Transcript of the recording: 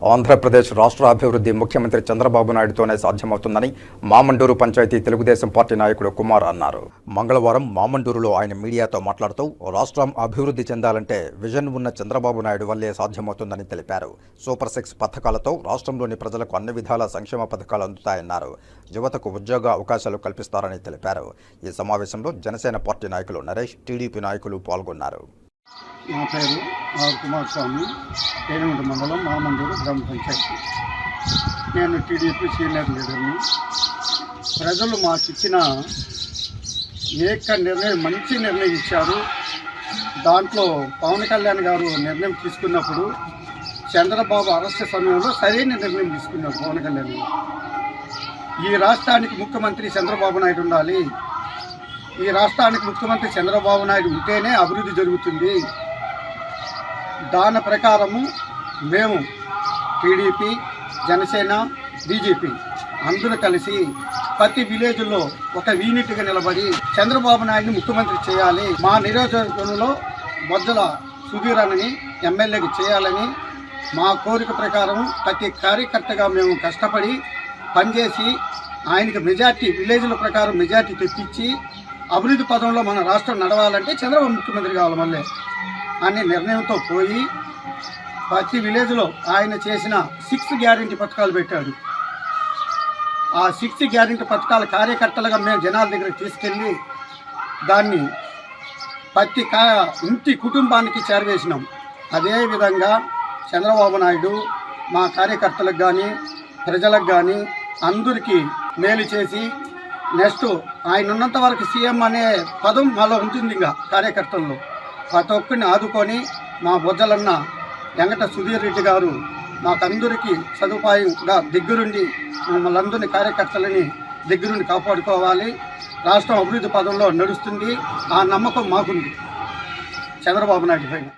ఆంధ్రప్రదేశ్ రాష్ట్ర అభివృద్ధి ముఖ్యమంత్రి చంద్రబాబు నాయుడుతోనే సాధ్యమవుతుందని మామండూరు పంచాయతీ తెలుగుదేశం పార్టీ నాయకుడు కుమార్ అన్నారు. మంగళవారం మామండూరులో ఆయన మీడియాతో మాట్లాడుతూ రాష్ట్రం అభివృద్ధి చెందాలంటే విజన్ ఉన్న చంద్రబాబు నాయుడు వల్లే సాధ్యమవుతుందని తెలిపారు. సూపర్ సిక్స్ పథకాలతో రాష్ట్రంలోని ప్రజలకు అన్ని విధాల సంక్షేమ పథకాలు అందుతాయన్నారు. యువతకు ఉద్యోగ అవకాశాలు కల్పిస్తారని తెలిపారు. ఈ సమావేశంలో జనసేన పార్టీ నాయకులు నరేష్ టీడీపీ నాయకులు పాల్గొన్నారు. నా పేరు ఆర్ కుమారస్వామి. ఏనుగుంట మండలం మామండూరు గ్రామ పంచాయతీ. నేను టీడీపీ సీనియర్ లీడర్ని. ప్రజలు మాకు ఇచ్చిన ఏక నిర్ణయం మంచి నిర్ణయం ఇచ్చారు. దాంట్లో పవన్ కళ్యాణ్ గారు నిర్ణయం తీసుకున్నప్పుడు చంద్రబాబు అరెస్ట్ సమయంలో సరైన నిర్ణయం తీసుకున్నారు పవన్ కళ్యాణ్ గారు. ఈ రాష్ట్రానికి ముఖ్యమంత్రి చంద్రబాబు నాయుడు ఉండాలి. ఈ రాష్ట్రానికి ముఖ్యమంత్రి చంద్రబాబు నాయుడు ఉంటేనే అభివృద్ధి జరుగుతుంది. దాని ప్రకారము మేము టీడీపీ జనసేన బీజేపీ అందరూ కలిసి ప్రతి విలేజ్లో ఒక యూనిట్గా నిలబడి చంద్రబాబు నాయుడిని ముఖ్యమంత్రి చేయాలి మా నియోజకవర్గంలో బొజ్జల సుధీర్ అన్నని ఎమ్మెల్యేకి చేయాలని మా కోరిక ప్రకారం ప్రతి కార్యకర్తగా మేము కష్టపడి పనిచేసి ఆయనకి మెజార్టీ విలేజ్ల ప్రకారం మెజార్టీ తెప్పించి అభివృద్ధి పదంలో మన రాష్ట్రం నడవాలంటే చంద్రబాబు ముఖ్యమంత్రి కావాలి మళ్ళీ. అనే నిర్ణయంతో పోయి ప్రతి విలేజ్లో ఆయన చేసిన సిక్స్ గ్యారెంటీ పథకాలు పెట్టాడు. ఆ సిక్స్ గ్యారెంటీ పథకాల కార్యకర్తలుగా మేము జనాల దగ్గరికి తీసుకెళ్ళి దాన్ని ప్రతి కా ఇంటి కుటుంబానికి చేరవేసినాం. అదేవిధంగా చంద్రబాబు నాయుడు మా కార్యకర్తలకు కానీ ప్రజలకు కానీ అందరికీ మేలు చేసి నెక్స్ట్ ఆయన ఉన్నంత వరకు సీఎం అనే పదం మాలో ఉంటుంది ఇంకా కార్యకర్తల్లో. ప్రతి ఒక్కరిని ఆదుకొని మా బుజ్జలన్న వెంకట సుధీర్ రెడ్డి గారు మాకందరికీ సదుపాయంగా దగ్గరుండి మమ్మల్ని అందరినీ కార్యకర్తలని దగ్గరుండి కాపాడుకోవాలి. రాష్ట్రం అభివృద్ధి పదంలో నడుస్తుంది. ఆ నమ్మకం మాకుంది. చంద్రబాబు నాయుడు పైన.